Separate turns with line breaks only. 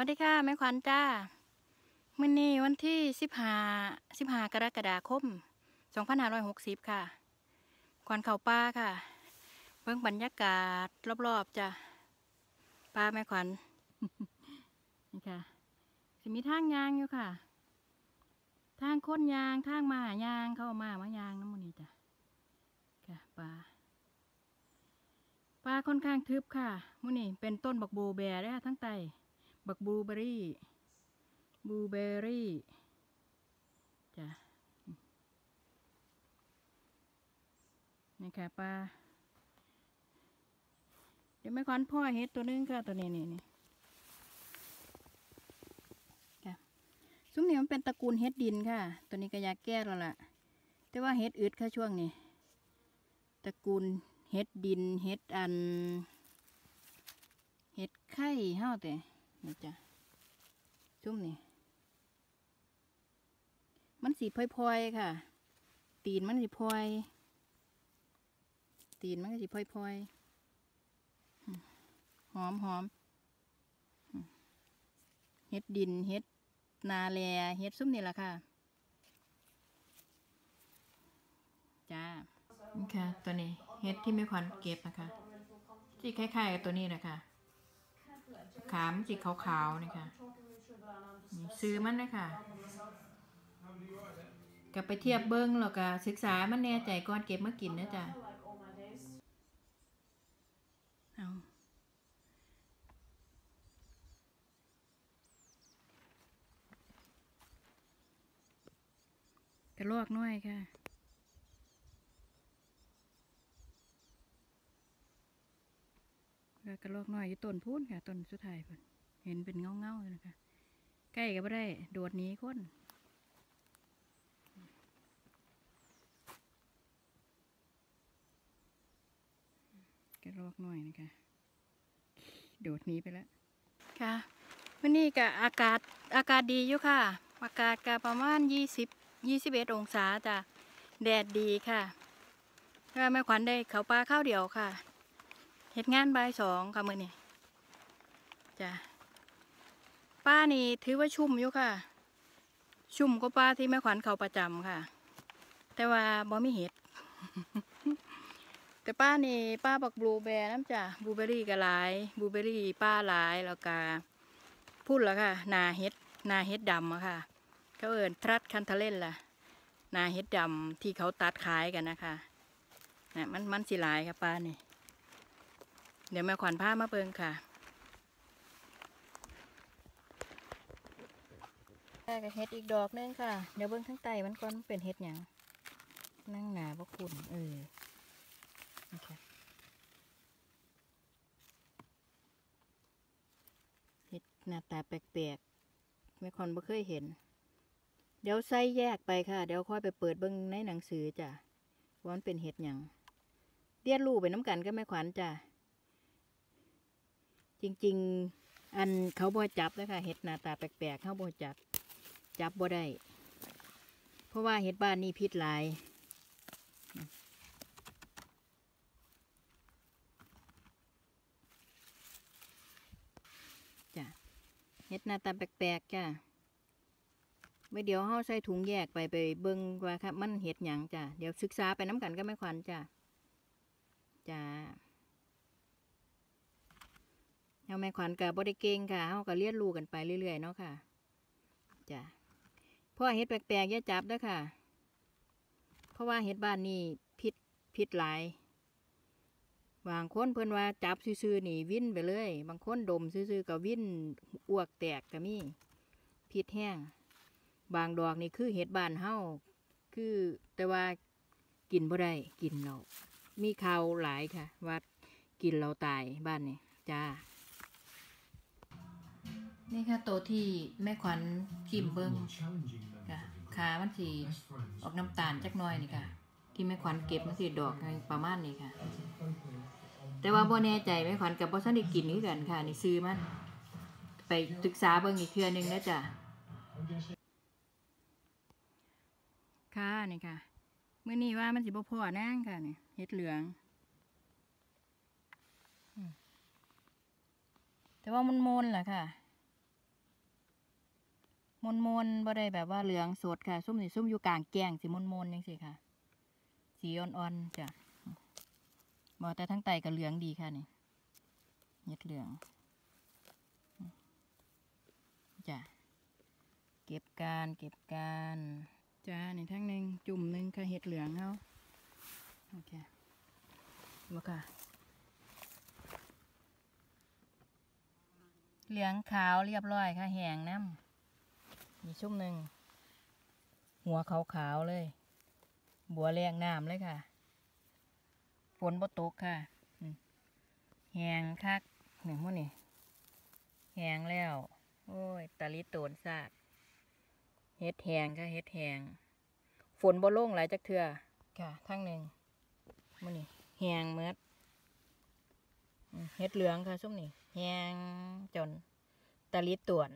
วัสดีค่ะแม่ขวัญจ้ามื่อนี้วันที่สิบห้าสิบห้ากรกฎาคมสองพันห้าร้อยหกสิบค่ะ ขวัญเข่าป้าค่ะ เบิ่งบรรยากาศรอบๆจ้ะป้าแม่ขวัญนี่ค่ะสิมีทางยางอยู่ค่ะ ทางค้นยางทางมายางเข้ามามายางน้ำมันนี่จ้ะค่ะปลาปลาค่อนข้างทึบค่ะมื้อนี้เป็นต้นบักโบแบร์ได้ทั้งไต บักบลูเบอรี่บลูเบอรี่จ้ะนี่ค่ะปลาเดี๋ยวไม่ควันพ่อเฮ็ดตัวนึงค่ะตัวนี้นี่นี่ซุ้มนี่มันเป็นตระกูลเฮ็ดดินค่ะ ตัวนี้ก็อยากแก้แล้วล่ะ แต่ว่าเฮ็ดอึดค่ะช่วงนี้ตระกูลเฮ็ดดินเฮ็ดอันเฮ็ดไข่เฮาแต่ นี่จ้ะซุ้มนี่ มันสีพลอยๆค่ะ ตีนมันสีพลอย ตีนมันก็สีพลอยๆอืมหอมหอมเฮ็ดดินเฮ็ดนาแลเฮ็ดซุ้มนี่แหละค่ะ จ้านี่ค่ะ ตัวนี้เฮ็ดที่ไม่ควันเก็บนะคะที่คล้ายๆกับตัวนี้นะคะ ขามสีขาวๆนี่ค่ะซื้อมันนะคะกับไปเทียบเบิ้งแล้วก็ศึกษามันแน่ใจก่อนเก็บมากินนะจ๊ะเอากระลอกน้อยค่ะ กระลอกน้อยอยู่ต้นพูนค่ะต้นสุดท้ายเพิ่นเห็นเป็นเงาเงาๆเลยนะคะใกล้ก็ไม่ได้ โดดหนีคนกระลอกน้อยนะคะ โดดหนีไปแล้วค่ะวันนี้ก็อากาศอากาศดีอยู่ค่ะ อากาศก็ประมาณยี่สิบยี่สิบเอ็ดองศาจ้ะแดดดีค่ะแล้วแม่ขวัญได้เขาปลาข้าวเดียวค่ะ เฮ็ดงานบ่ายสองค่ะมือนี้จ้ะป้านี่ถือว่าชุ่มอยู่ค่ะ ชุ่มก็ป้าที่แม่ขวัญเขาประจำค่ะ แต่ว่าบ่มีเห็ดแต่ป้านี่ป้าบักบลูแบร์น้ำจ้ะบลูเบอรี่ก็หลายบลูเบอรี่ ป้าหลายแล้วก็พูดแล้วค่ะ นาเฮ็ดนาเฮ็ดดำอะค่ะเขาเอิญทรัดคันทะเล่นล่ะ นาเฮ็ดดำที่เขาตัดขายกันนะคะนะมันมันสิหลายค่ะป้านี่ เดี๋ยวแม่ขวัญผ้ามาเบิงค่ะได้กับเฮ็ดอีกดอกนึงค่ะ เดี๋ยวเบิ้งทั้งไตมันก่อนเป็นเฮ็ดหยังนั่งหนาพวกคุณเออนี่ค่ะเฮ็ดหน้าตาแปลกๆแม่คอนบ่เคยเห็น เดี๋ยวใส่แยกไปค่ะ เดี๋ยวค่อยไปเปิดเบิ่งในหนังสือจ้ะว่ามันเป็นเห็ดหยังเรียนรู้ไปน้ำกันก็แม่ขวัญจ้ะ จริง ๆ อันเขาบ่จับเลยค่ะเห็ดหน้าตาแปลกๆเขาบ่จับ จับบ่ได้ เพราะว่าเห็ดบ้านนี่พิษหลายจ้ะเฮ็ดหน้าตาแปลกๆจ้ะไว้เดี๋ยวเฮาใส่ถุงแยกไปไปเบิ่งว่าครับ มันเฮ็ดหยังจ้ะเดี๋ยวศึกษาไปน้ำกันก็ไม่ควันจ้ะจ้า เฮาแม่ขวัญกับบ่ได้เก่งค่ะเฮาก็เรียนรู้กันไปเรื่อยๆเนาะค่ะจ้ะเพราะว่าเฮ็ดแปลกๆอย่าจับเด้อค่ะ เพราะว่าเฮ็ดบ้านนี่พิษพิษหลายบางคนเพิ่นว่าจับซื่อๆนี่วิ่นไปเลย บางคนดมซื่อๆก็วิ่นอ้วกแตกก็มีพิษแห้ง บางดอกนี่คือเห็ดบานเฮาคือแต่ว่ากินบ่ได้กินเรา มีข่าวหลายค่ะ ว่ากินเราตายบ้านนี่จ้า นี่ค่ะตัวที่แม่ขวัญกิมเบิ้งค่ะขามันสีออกน้ำตาลจักน่อยนี่ค่ะ ที่แม่ขวัญเก็บมันสีดอกประมาณนี้ค่ะ แต่ว่าบ่แน่ใจแม่ขวัญกับบ่ทันได้กินคือกันค่ะนี่ซื้อมัน ไปศึกษาเบิ่งอีกเทื่อหนึงนะจ้ะค่ะนี่ค่ะเมื่อนี้ว่ามันสิบ่พอนั่งค่ะนี่เห็ดเหลืองแต่ว่ามันมนแหละค่ะ มนมนบ่ได้แบบว่าเหลืองสดค่ะ ซุ่มนี่ซุ่มอยู่กลางแกงสิมนมนๆจังซี่ค่ะ สีอ่อนๆจ้ะบ่แต่ทั้งไตก็เหลืองดีค่ะนี่เห็ดเหลืองจ้ะเก็บการเก็บการจ้านี่ทั้งหนึ่งจุ่มหนึ่งค่ะเห็ดเหลืองเฮาโอเคบ่ค่ะเหลืองขาวเรียบร้อยค่ะแหงน้ำ มีชุ่มหนึ่ง หัวขาวๆเลย บัวแรงน้ำเลยค่ะ ฝนบ่ตกค่ะอืมแห้งคักหนึ่งมื้อนี่แห้งแล้ว โอ้ยตะลิโตนซาดเฮ็ดแห้งค่ะเฮ็ดแห้งฝนบ่ลงหลายจักเทื่อค่ะทั้งหนึ่งมื้อนี่แห้งเมืดอืมเฮ็ดเหลืองค่ะส้มนี่แห้งจนตะลิต่วน